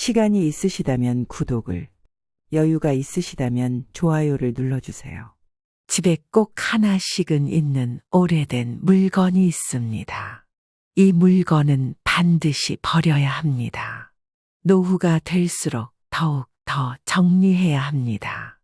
시간이 있으시다면 구독을, 여유가 있으시다면 좋아요를 눌러주세요. 집에 꼭 하나씩은 있는 오래된 물건이 있습니다. 이 물건은 반드시 버려야 합니다. 노후가 될수록 더욱 더 정리해야 합니다.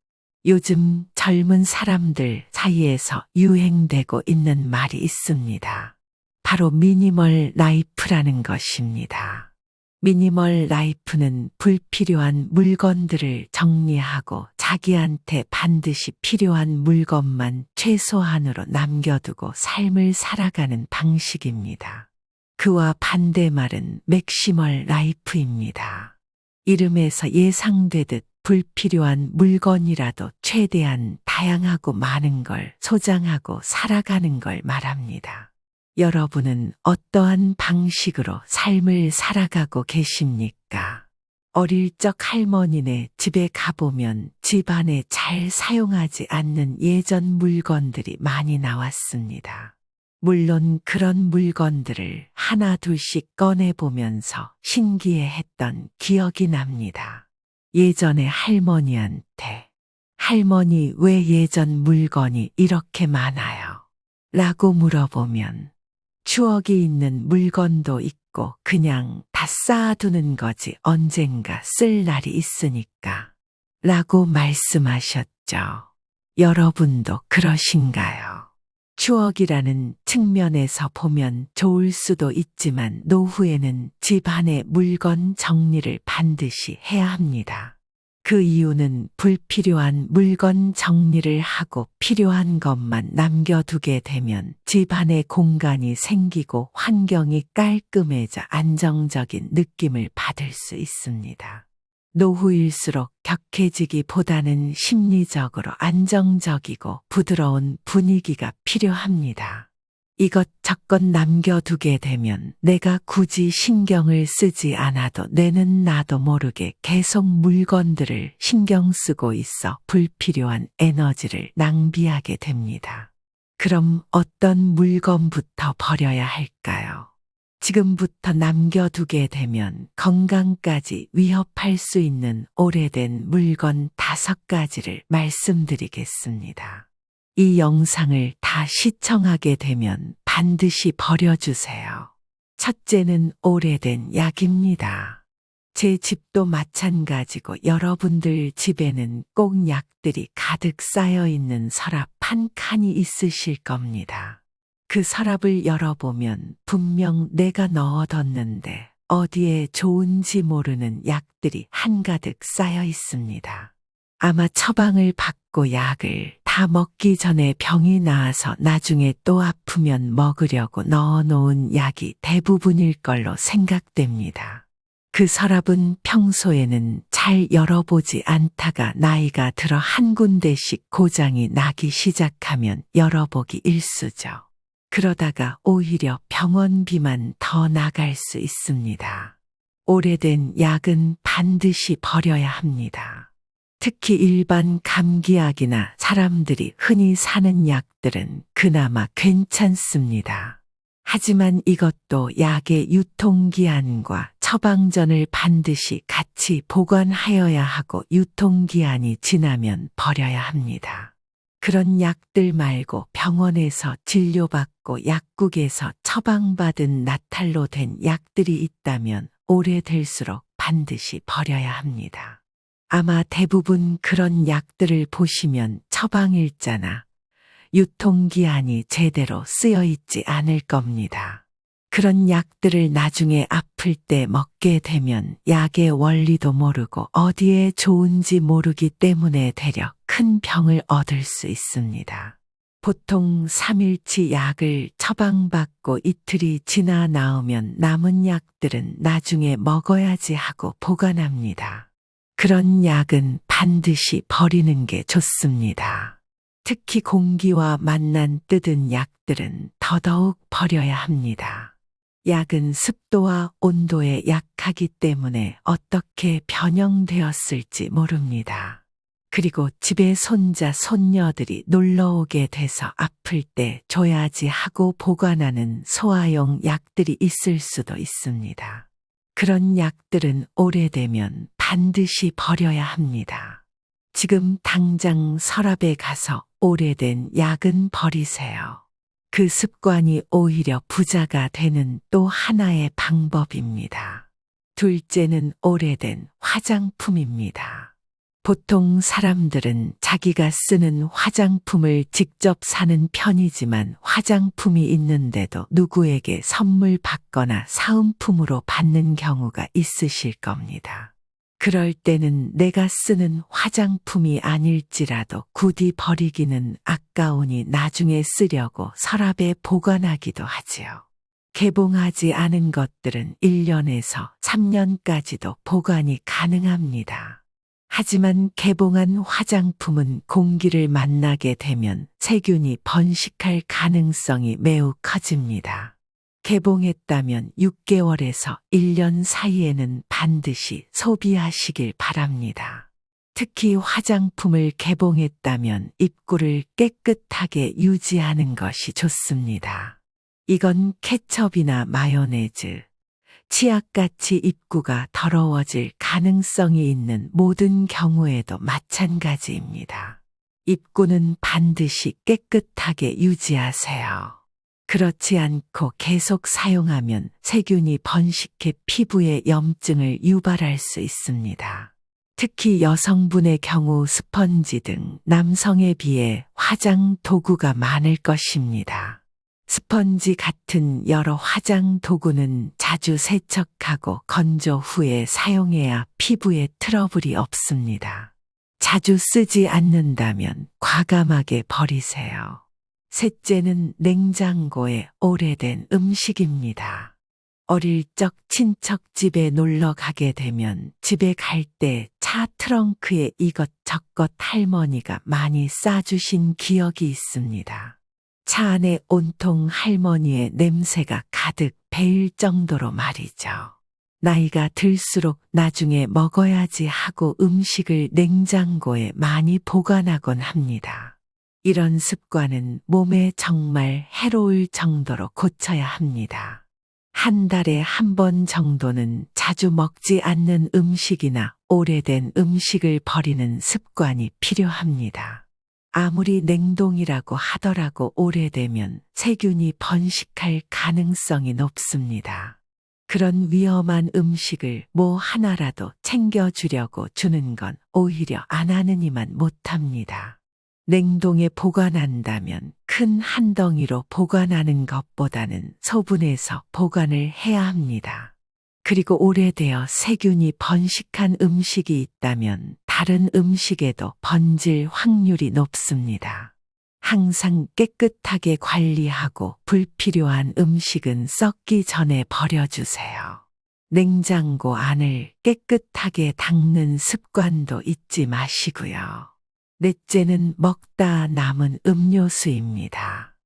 요즘 젊은 사람들 사이에서 유행되고 있는 말이 있습니다. 바로 미니멀 라이프라는 것입니다. 미니멀 라이프는 불필요한 물건들을 정리하고 자기한테 반드시 필요한 물건만 최소한으로 남겨두고 삶을 살아가는 방식입니다. 그와 반대말은 맥시멀 라이프입니다. 이름에서 예상되듯 불필요한 물건이라도 최대한 다양하고 많은 걸 소장하고 살아가는 걸 말합니다. 여러분은 어떠한 방식으로 삶을 살아가고 계십니까? 어릴 적 할머니네 집에 가보면 집안에 잘 사용하지 않는 예전 물건들이 많이 나왔습니다. 물론 그런 물건들을 하나 둘씩 꺼내보면서 신기해했던 기억이 납니다. 예전에 할머니한테 할머니 왜 예전 물건이 이렇게 많아요? 라고 물어보면 추억이 있는 물건도 있고 그냥 다 쌓아두는 거지 언젠가 쓸 날이 있으니까 라고 말씀하셨죠. 여러분도 그러신가요? 추억이라는 측면에서 보면 좋을 수도 있지만 노후에는 집안의 물건 정리를 반드시 해야 합니다. 그 이유는 불필요한 물건 정리를 하고 필요한 것만 남겨두게 되면 집안의 공간이 생기고 환경이 깔끔해져 안정적인 느낌을 받을 수 있습니다. 노후일수록 격해지기보다는 심리적으로 안정적이고 부드러운 분위기가 필요합니다. 이것저것 남겨두게 되면 내가 굳이 신경을 쓰지 않아도 뇌는 나도 모르게 계속 물건들을 신경 쓰고 있어 불필요한 에너지를 낭비하게 됩니다. 그럼 어떤 물건부터 버려야 할까요? 지금부터 남겨두게 되면 건강까지 위협할 수 있는 오래된 물건 다섯 가지를 말씀드리겠습니다. 이 영상을 다 시청하게 되면 반드시 버려주세요. 첫째는 오래된 약입니다. 제 집도 마찬가지고 여러분들 집에는 꼭 약들이 가득 쌓여 있는 서랍 한 칸이 있으실 겁니다. 그 서랍을 열어보면 분명 내가 넣어뒀는데 어디에 좋은지 모르는 약들이 한가득 쌓여 있습니다. 아마 처방을 받고 약을 다 먹기 전에 병이 나아서 나중에 또 아프면 먹으려고 넣어 놓은 약이 대부분일 걸로 생각됩니다. 그 서랍은 평소에는 잘 열어보지 않다가 나이가 들어 한 군데씩 고장이 나기 시작하면 열어보기 일쑤죠. 그러다가 오히려 병원비만 더 나갈 수 있습니다. 오래된 약은 반드시 버려야 합니다. 특히 일반 감기약이나 사람들이 흔히 사는 약들은 그나마 괜찮습니다. 하지만 이것도 약의 유통기한과 처방전을 반드시 같이 보관하여야 하고 유통기한이 지나면 버려야 합니다. 그런 약들 말고 병원에서 진료받고 약국에서 처방받은 나탈로 된 약들이 있다면 오래될수록 반드시 버려야 합니다. 아마 대부분 그런 약들을 보시면 처방일자나 유통기한이 제대로 쓰여 있지 않을 겁니다. 그런 약들을 나중에 아플 때 먹게 되면 약의 원리도 모르고 어디에 좋은지 모르기 때문에 되려 큰 병을 얻을 수 있습니다. 보통 3일치 약을 처방받고 이틀이 지나 나오면 남은 약들은 나중에 먹어야지 하고 보관합니다. 그런 약은 반드시 버리는 게 좋습니다. 특히 공기와 만난 뜯은 약들은 더더욱 버려야 합니다. 약은 습도와 온도에 약하기 때문에 어떻게 변형되었을지 모릅니다. 그리고 집에 손자, 손녀들이 놀러 오게 돼서 아플 때 줘야지 하고 보관하는 소화용 약들이 있을 수도 있습니다. 그런 약들은 오래되면 반드시 버려야 합니다. 지금 당장 서랍에 가서 오래된 약은 버리세요. 그 습관이 오히려 부자가 되는 또 하나의 방법입니다. 둘째는 오래된 화장품입니다. 보통 사람들은 자기가 쓰는 화장품을 직접 사는 편이지만 화장품이 있는데도 누구에게 선물 받거나 사은품으로 받는 경우가 있으실 겁니다. 그럴 때는 내가 쓰는 화장품이 아닐지라도 굳이 버리기는 아까우니 나중에 쓰려고 서랍에 보관하기도 하지요. 개봉하지 않은 것들은 1년에서 3년까지도 보관이 가능합니다. 하지만 개봉한 화장품은 공기를 만나게 되면 세균이 번식할 가능성이 매우 커집니다. 개봉했다면 6개월에서 1년 사이에는 반드시 소비하시길 바랍니다. 특히 화장품을 개봉했다면 입구를 깨끗하게 유지하는 것이 좋습니다. 이건 케첩이나 마요네즈, 치약같이 입구가 더러워질 가능성이 있는 모든 경우에도 마찬가지입니다. 입구는 반드시 깨끗하게 유지하세요. 그렇지 않고 계속 사용하면 세균이 번식해 피부에 염증을 유발할 수 있습니다. 특히 여성분의 경우 스펀지 등 남성에 비해 화장 도구가 많을 것입니다. 스펀지 같은 여러 화장 도구는 자주 세척하고 건조 후에 사용해야 피부에 트러블이 없습니다. 자주 쓰지 않는다면 과감하게 버리세요. 셋째는 냉장고에 오래된 음식입니다. 어릴 적 친척 집에 놀러 가게 되면 집에 갈 때 차 트렁크에 이것저것 할머니가 많이 싸주신 기억이 있습니다. 차 안에 온통 할머니의 냄새가 가득 배일 정도로 말이죠. 나이가 들수록 나중에 먹어야지 하고 음식을 냉장고에 많이 보관하곤 합니다. 이런 습관은 몸에 정말 해로울 정도로 고쳐야 합니다. 한 달에 한 번 정도는 자주 먹지 않는 음식이나 오래된 음식을 버리는 습관이 필요합니다. 아무리 냉동이라고 하더라도 오래되면 세균이 번식할 가능성이 높습니다. 그런 위험한 음식을 뭐 하나라도 챙겨주려고 주는 건 오히려 안 하느니만 못합니다. 냉동에 보관한다면 큰 한 덩이로 보관하는 것보다는 소분해서 보관을 해야 합니다. 그리고 오래되어 세균이 번식한 음식이 있다면 다른 음식에도 번질 확률이 높습니다. 항상 깨끗하게 관리하고 불필요한 음식은 썩기 전에 버려주세요. 냉장고 안을 깨끗하게 닦는 습관도 잊지 마시고요. 넷째는 먹다 남은 음료수입니다.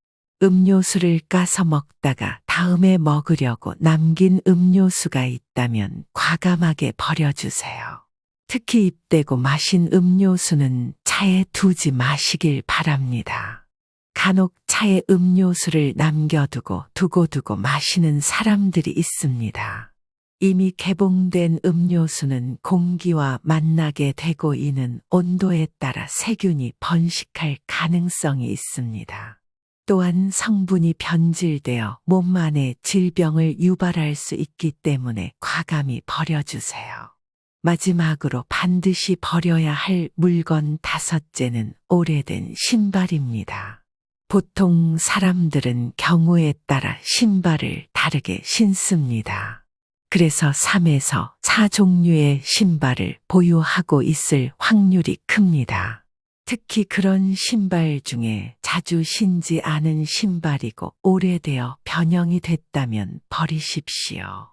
음료수를 까서 먹다가 다음에 먹으려고 남긴 음료수가 있다면 과감하게 버려주세요. 특히 입대고 마신 음료수는 차에 두지 마시길 바랍니다. 간혹 차에 음료수를 남겨두고 두고두고 마시는 사람들이 있습니다. 이미 개봉된 음료수는 공기와 만나게 되고 있는 온도에 따라 세균이 번식할 가능성이 있습니다. 또한 성분이 변질되어 몸 안에 질병을 유발할 수 있기 때문에 과감히 버려주세요. 마지막으로 반드시 버려야 할 물건 다섯째는 오래된 신발입니다. 보통 사람들은 경우에 따라 신발을 다르게 신습니다. 그래서 3에서 4 종류의 신발을 보유하고 있을 확률이 큽니다. 특히 그런 신발 중에 자주 신지 않은 신발이고 오래되어 변형이 됐다면 버리십시오.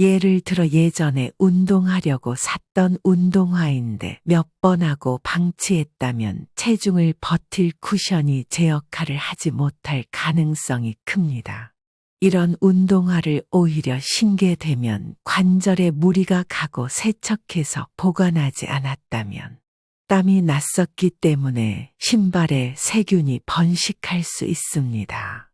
예를 들어 예전에 운동하려고 샀던 운동화인데 몇 번 하고 방치했다면 체중을 버틸 쿠션이 제 역할을 하지 못할 가능성이 큽니다. 이런 운동화를 오히려 신게 되면 관절에 무리가 가고 세척해서 보관하지 않았다면 땀이 났었기 때문에 신발에 세균이 번식할 수 있습니다.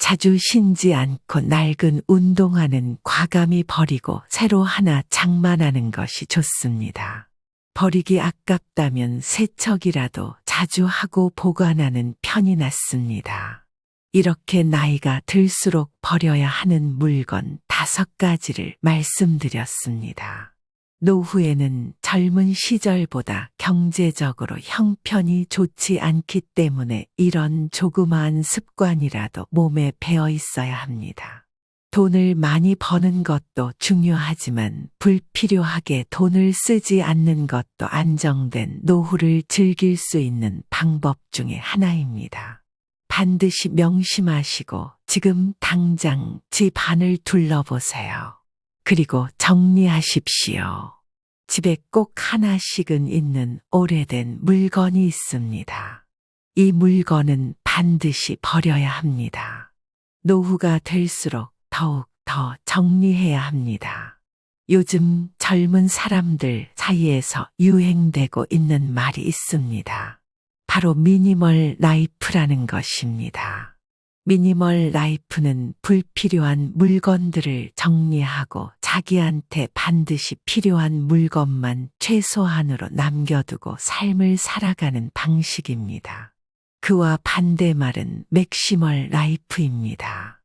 자주 신지 않고 낡은 운동화는 과감히 버리고 새로 하나 장만하는 것이 좋습니다. 버리기 아깝다면 세척이라도 자주 하고 보관하는 편이 낫습니다. 이렇게 나이가 들수록 버려야 하는 물건 다섯 가지를 말씀드렸습니다. 노후에는 젊은 시절보다 경제적으로 형편이 좋지 않기 때문에 이런 조그마한 습관이라도 몸에 배어 있어야 합니다. 돈을 많이 버는 것도 중요하지만 불필요하게 돈을 쓰지 않는 것도 안정된 노후를 즐길 수 있는 방법 중에 하나입니다. 반드시 명심하시고 지금 당장 집 안을 둘러보세요. 그리고 정리하십시오. 집에 꼭 하나씩은 있는 오래된 물건이 있습니다. 이 물건은 반드시 버려야 합니다. 노후가 될수록 더욱 더 정리해야 합니다. 요즘 젊은 사람들 사이에서 유행되고 있는 말이 있습니다. 바로 미니멀 라이프라는 것입니다. 미니멀 라이프는 불필요한 물건들을 정리하고 자기한테 반드시 필요한 물건만 최소한으로 남겨두고 삶을 살아가는 방식입니다. 그와 반대말은 맥시멀 라이프입니다.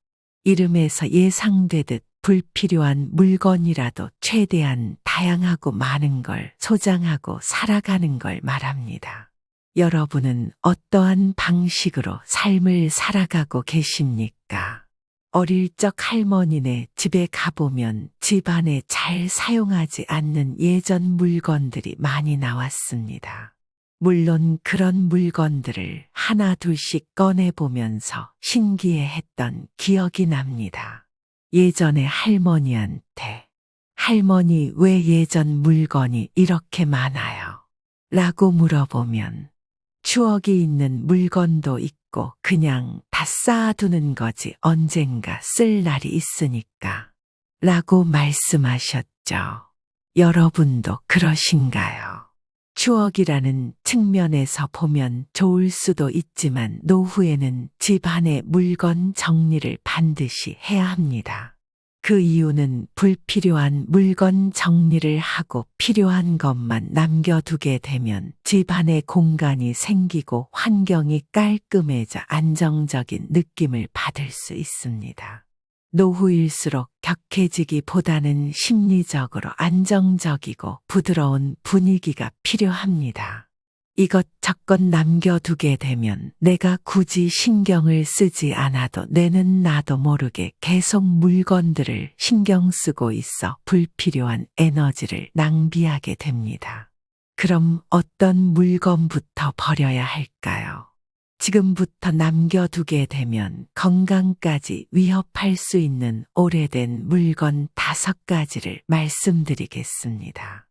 이름에서 예상되듯 불필요한 물건이라도 최대한 다양하고 많은 걸 소장하고 살아가는 걸 말합니다. 여러분은 어떠한 방식으로 삶을 살아가고 계십니까? 어릴 적 할머니네 집에 가보면 집안에 잘 사용하지 않는 예전 물건들이 많이 나왔습니다. 물론 그런 물건들을 하나 둘씩 꺼내보면서 신기해 했던 기억이 납니다. 예전에 할머니한테 할머니 왜 예전 물건이 이렇게 많아요? 라고 물어보면 추억이 있는 물건도 있고 그냥 다 쌓아두는 거지 언젠가 쓸 날이 있으니까 라고 말씀하셨죠. 여러분도 그러신가요? 추억이라는 측면에서 보면 좋을 수도 있지만 노후에는 집안의 물건 정리를 반드시 해야 합니다. 그 이유는 불필요한 물건 정리를 하고 필요한 것만 남겨두게 되면 집안의 공간이 생기고 환경이 깔끔해져 안정적인 느낌을 받을 수 있습니다. 노후일수록 격해지기보다는 심리적으로 안정적이고 부드러운 분위기가 필요합니다. 이것저것 남겨두게 되면 내가 굳이 신경을 쓰지 않아도 내는 나도 모르게 계속 물건들을 신경 쓰고 있어 불필요한 에너지를 낭비하게 됩니다. 그럼 어떤 물건부터 버려야 할까요? 지금부터 남겨두게 되면 건강까지 위협할 수 있는 오래된 물건 다섯 가지를 말씀드리겠습니다.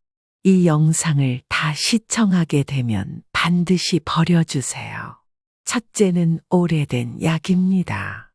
이 영상을 다 시청하게 되면 반드시 버려주세요. 첫째는 오래된 약입니다.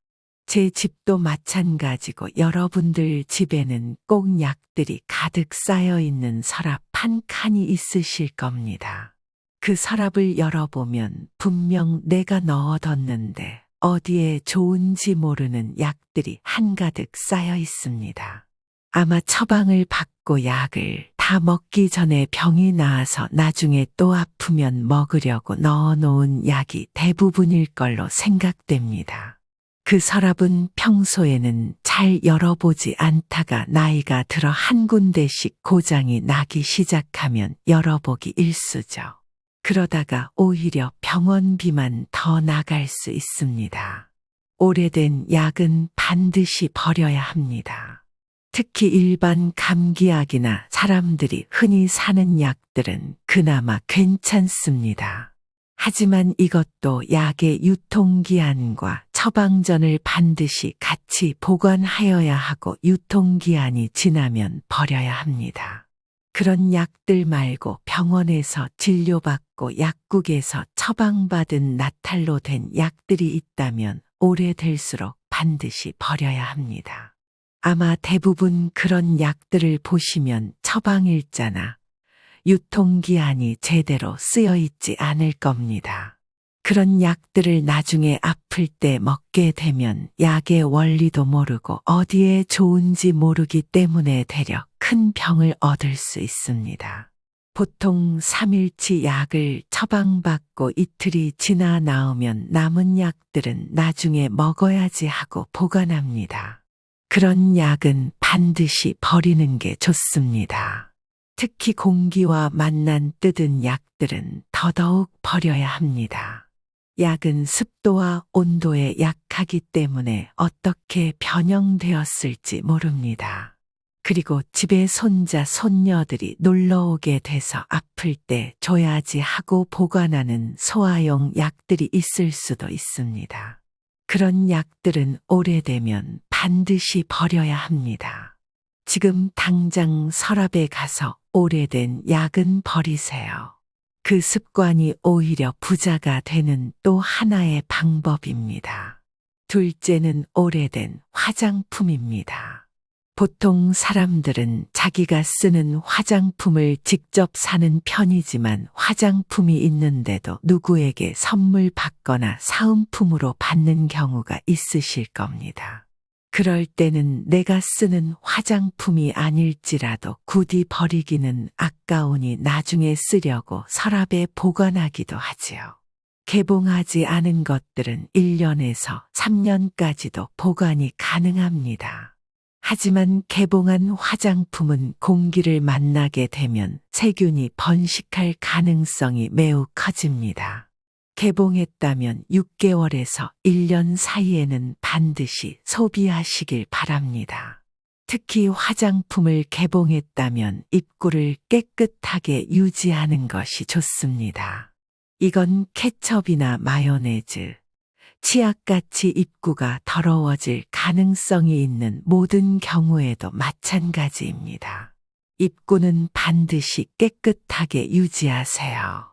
제 집도 마찬가지고 여러분들 집에는 꼭 약들이 가득 쌓여 있는 서랍 한 칸이 있으실 겁니다. 그 서랍을 열어보면 분명 내가 넣어뒀는데 어디에 좋은지 모르는 약들이 한가득 쌓여 있습니다. 아마 처방을 받고 약을 다 먹기 전에 병이 나아서 나중에 또 아프면 먹으려고 넣어 놓은 약이 대부분일 걸로 생각됩니다. 그 서랍은 평소에는 잘 열어보지 않다가 나이가 들어 한 군데씩 고장이 나기 시작하면 열어보기 일쑤죠. 그러다가 오히려 병원비만 더 나갈 수 있습니다. 오래된 약은 반드시 버려야 합니다. 특히 일반 감기약이나 사람들이 흔히 사는 약들은 그나마 괜찮습니다. 하지만 이것도 약의 유통기한과 처방전을 반드시 같이 보관하여야 하고 유통기한이 지나면 버려야 합니다. 그런 약들 말고 병원에서 진료받고 약국에서 처방받은 나탈로 된 약들이 있다면 오래될수록 반드시 버려야 합니다. 아마 대부분 그런 약들을 보시면 처방일자나 유통기한이 제대로 쓰여 있지 않을 겁니다. 그런 약들을 나중에 아플 때 먹게 되면 약의 원리도 모르고 어디에 좋은지 모르기 때문에 대려 큰 병을 얻을 수 있습니다. 보통 3일치 약을 처방받고 이틀이 지나 나오면 남은 약들은 나중에 먹어야지 하고 보관합니다. 그런 약은 반드시 버리는 게 좋습니다. 특히 공기와 만난 뜯은 약들은 더더욱 버려야 합니다. 약은 습도와 온도에 약하기 때문에 어떻게 변형되었을지 모릅니다. 그리고 집에 손자, 손녀들이 놀러 오게 돼서 아플 때 줘야지 하고 보관하는 소화용 약들이 있을 수도 있습니다. 그런 약들은 오래되면 반드시 버려야 합니다. 지금 당장 서랍에 가서 오래된 약은 버리세요. 그 습관이 오히려 부자가 되는 또 하나의 방법입니다. 둘째는 오래된 화장품입니다. 보통 사람들은 자기가 쓰는 화장품을 직접 사는 편이지만 화장품이 있는데도 누구에게 선물 받거나 사은품으로 받는 경우가 있으실 겁니다. 그럴 때는 내가 쓰는 화장품이 아닐지라도 굳이 버리기는 아까우니 나중에 쓰려고 서랍에 보관하기도 하지요. 개봉하지 않은 것들은 1년에서 3년까지도 보관이 가능합니다. 하지만 개봉한 화장품은 공기를 만나게 되면 세균이 번식할 가능성이 매우 커집니다. 개봉했다면 6개월에서 1년 사이에는 반드시 소비하시길 바랍니다. 특히 화장품을 개봉했다면 입구를 깨끗하게 유지하는 것이 좋습니다. 이건 케첩이나 마요네즈, 치약같이 입구가 더러워질 가능성이 있는 모든 경우에도 마찬가지입니다. 입구는 반드시 깨끗하게 유지하세요.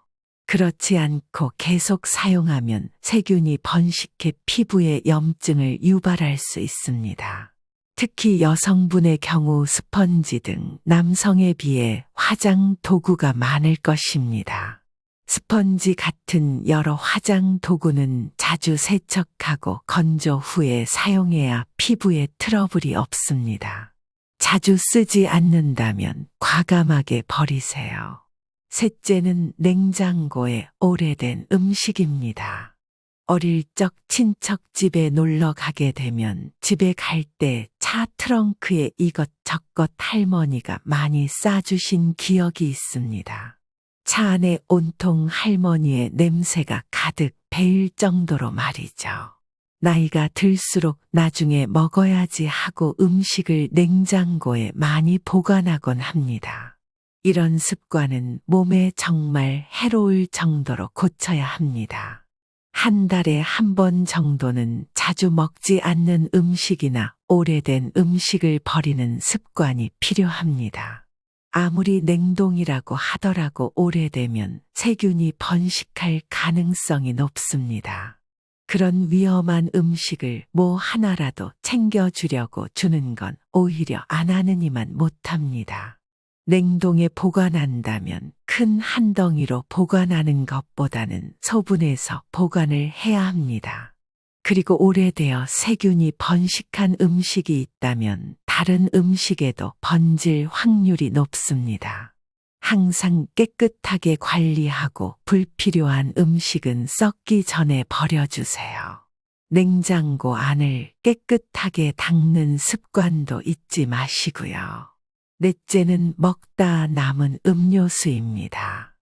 그렇지 않고 계속 사용하면 세균이 번식해 피부에 염증을 유발할 수 있습니다. 특히 여성분의 경우 스펀지 등 남성에 비해 화장 도구가 많을 것입니다. 스펀지 같은 여러 화장 도구는 자주 세척하고 건조 후에 사용해야 피부에 트러블이 없습니다. 자주 쓰지 않는다면 과감하게 버리세요. 셋째는 냉장고에 오래된 음식입니다. 어릴 적 친척 집에 놀러 가게 되면 집에 갈 때 차 트렁크에 이것저것 할머니가 많이 싸주신 기억이 있습니다. 차 안에 온통 할머니의 냄새가 가득 배일 정도로 말이죠. 나이가 들수록 나중에 먹어야지 하고 음식을 냉장고에 많이 보관하곤 합니다. 이런 습관은 몸에 정말 해로울 정도로 고쳐야 합니다. 한 달에 한 번 정도는 자주 먹지 않는 음식이나 오래된 음식을 버리는 습관이 필요합니다. 아무리 냉동이라고 하더라도 오래되면 세균이 번식할 가능성이 높습니다. 그런 위험한 음식을 뭐 하나라도 챙겨주려고 주는 건 오히려 안 하느니만 못합니다. 냉동에 보관한다면 큰 한 덩이로 보관하는 것보다는 소분해서 보관을 해야 합니다. 그리고 오래되어 세균이 번식한 음식이 있다면 다른 음식에도 번질 확률이 높습니다. 항상 깨끗하게 관리하고 불필요한 음식은 썩기 전에 버려주세요. 냉장고 안을 깨끗하게 닦는 습관도 잊지 마시고요. 넷째는 먹다 남은 음료수입니다.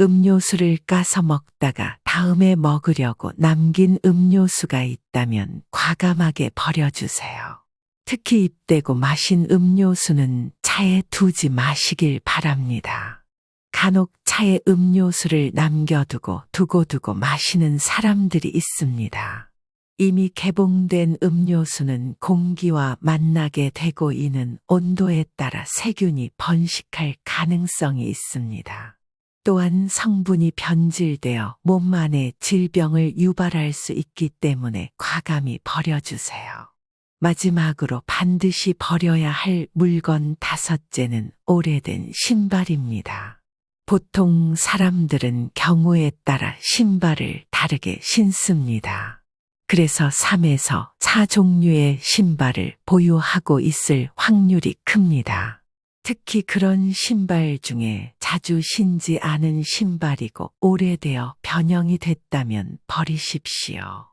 음료수를 까서 먹다가 다음에 먹으려고 남긴 음료수가 있다면 과감하게 버려주세요. 특히 입대고 마신 음료수는 차에 두지 마시길 바랍니다. 간혹 차에 음료수를 남겨두고 두고두고 마시는 사람들이 있습니다. 이미 개봉된 음료수는 공기와 만나게 되고 있는 온도에 따라 세균이 번식할 가능성이 있습니다. 또한 성분이 변질되어 몸 안에 질병을 유발할 수 있기 때문에 과감히 버려주세요. 마지막으로 반드시 버려야 할 물건 다섯째는 오래된 신발입니다. 보통 사람들은 경우에 따라 신발을 다르게 신습니다. 그래서 3에서 4 종류의 신발을 보유하고 있을 확률이 큽니다. 특히 그런 신발 중에 자주 신지 않은 신발이고 오래되어 변형이 됐다면 버리십시오.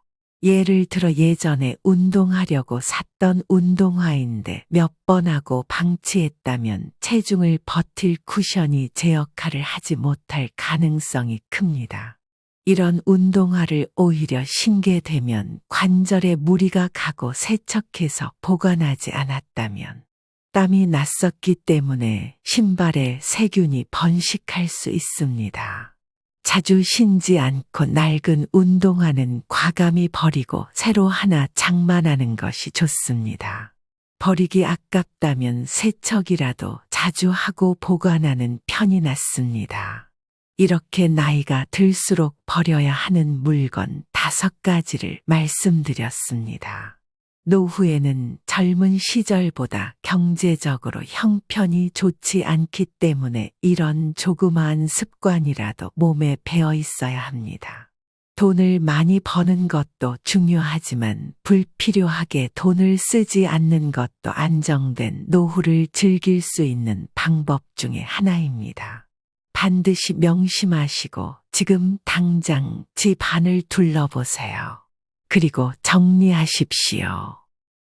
예를 들어 예전에 운동하려고 샀던 운동화인데 몇 번 하고 방치했다면 체중을 버틸 쿠션이 제 역할을 하지 못할 가능성이 큽니다. 이런 운동화를 오히려 신게 되면 관절에 무리가 가고 세척해서 보관하지 않았다면 땀이 났었기 때문에 신발에 세균이 번식할 수 있습니다. 자주 신지 않고 낡은 운동화는 과감히 버리고 새로 하나 장만하는 것이 좋습니다. 버리기 아깝다면 세척이라도 자주 하고 보관하는 편이 낫습니다. 이렇게 나이가 들수록 버려야 하는 물건 다섯 가지를 말씀드렸습니다. 노후에는 젊은 시절보다 경제적으로 형편이 좋지 않기 때문에 이런 조그마한 습관이라도 몸에 배어 있어야 합니다. 돈을 많이 버는 것도 중요하지만 불필요하게 돈을 쓰지 않는 것도 안정된 노후를 즐길 수 있는 방법 중에 하나입니다. 반드시 명심하시고 지금 당장 집 안을 둘러보세요. 그리고 정리하십시오.